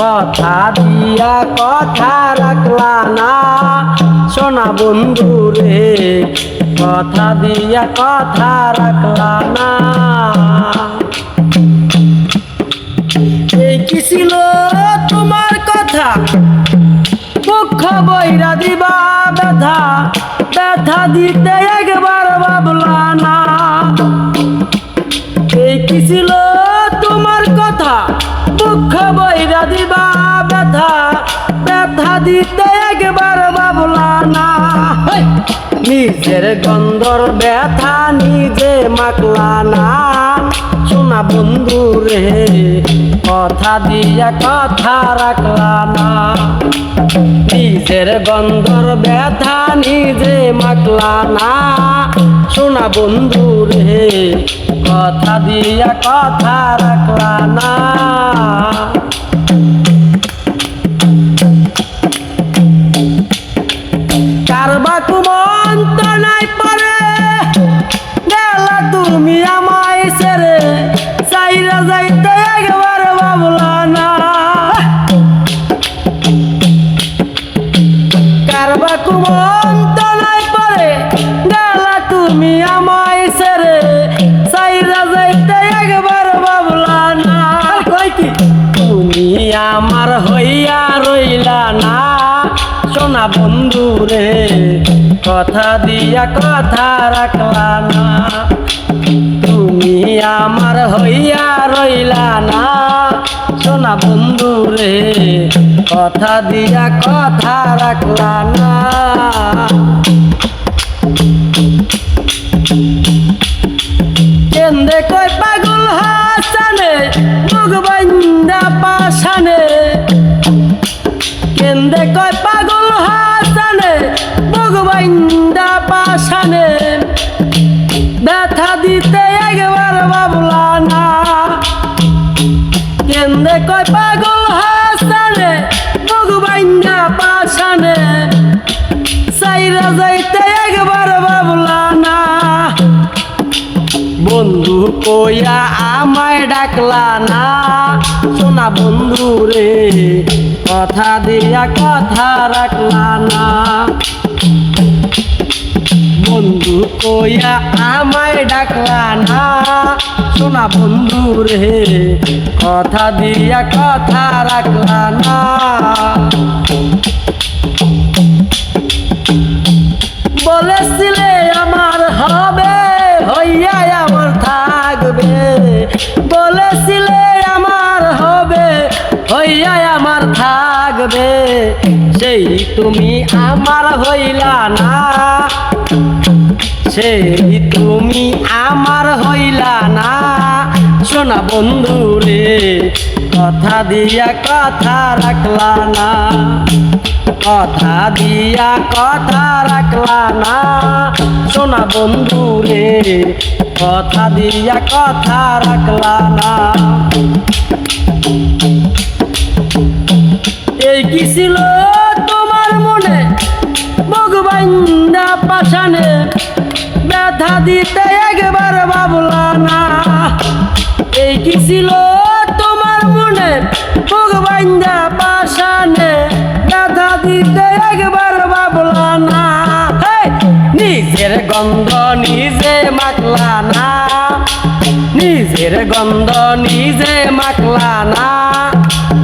কথা দিয়া কথা রাখলা না। সোনা বন্ধু রে, কথা দিয়া কথা রাখলা না। এই কি ছিল তোমার কথা? দুঃখ বৈরা দিবা ব্যথা। ব্যথা দিতে একবার ভাবলা না। এই কি ছিল দিতে একবার না। হেই! নিজের গন্ধর ব্যথা নিজে মাকলা না। শোনা বন্ধু রে কথা দিয়া কথা রাখলা না। নিজের গন্ধর ব্যথা নিজে মাকলা না। শোনা বন্ধু রে কথা দিয়া কথা রাখলা না। কারবা কুমন্ত নাই পারে গেলা তুমি একবার কি? তুমি আমার হইয়া রইলা না। সোনা বন্ধু রে, কথা দিয়া কথা রাখলা না। তুমি আমার হইয়া রইলা না। সোনা বন্ধু রে কথা দিয়া কথা রাখলা না। কেন্দে কই পাগল হাসানে মুখ বন্দা পাশানে। কেন্দে কয় পাগল হাসানে ভগবাইন্দা পাশানে। ব্যথা দিতে একবার ভাবলা না। কেন্দে কয় পাগল যাইতে একবার ভাবলা না বন্ধু কইয়া আমায় ডাকলা না সোনা বন্ধু রে, কথা দিয়া কথা রাখলা না বন্ধু কইয়া আমায় ডাকলা না সোনা বন্ধু রে, কথা দিয়া কথা রাখলা না সেই তুমি আমার হইলা না। সেই তুমি আমার হইলা না। শোনা বন্ধু রে, কথা দিয়া কথা রাখলা না। কথা দিয়া কথা রাখলা না। শোনা বন্ধু রে, কথা দিয়া কথা রাখলা না। এই কি ছিল? ভগবাইন্দা পাশানে ব্যথা দিতে একবার ভাবলা না। এই কি ছিল তোমার মনে? ভগবাইন্দা পাশানে ব্যথা দিতে একবার ভাবলা না। নিজের গন্ধ নিজে মাখলা না। নিজের গন্ধ নিজে মাখলা না।